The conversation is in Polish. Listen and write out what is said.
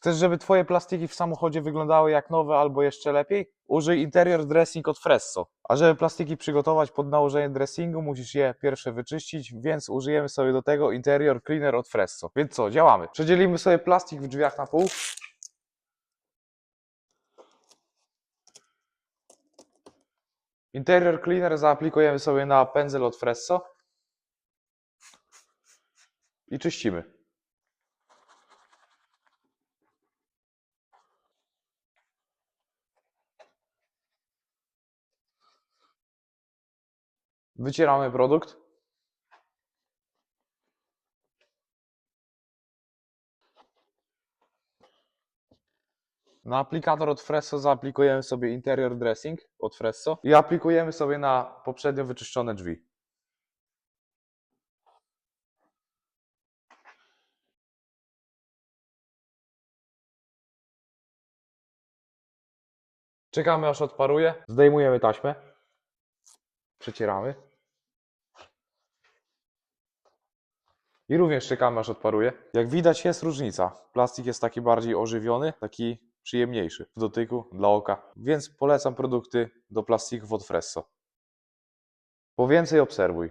Chcesz, żeby twoje plastiki w samochodzie wyglądały jak nowe albo jeszcze lepiej? Użyj interior dressing od Fresso. A żeby plastiki przygotować pod nałożenie dressingu, musisz je pierwsze wyczyścić, więc użyjemy sobie do tego interior cleaner od Fresso. Więc co, działamy. Przedzielimy sobie plastik w drzwiach na pół. Interior cleaner zaaplikujemy sobie na pędzel od Fresso i czyścimy. Wycieramy produkt. Na aplikator od Fresso zaaplikujemy sobie interior dressing od Fresso i aplikujemy sobie na poprzednio wyczyszczone drzwi. Czekamy aż odparuje. Zdejmujemy taśmę. Przecieramy. I również czekamy aż odparuje. Jak widać jest różnica. Plastik jest taki bardziej ożywiony, taki przyjemniejszy w dotyku dla oka. Więc polecam produkty do plastików od Fresso. Po więcej obserwuj.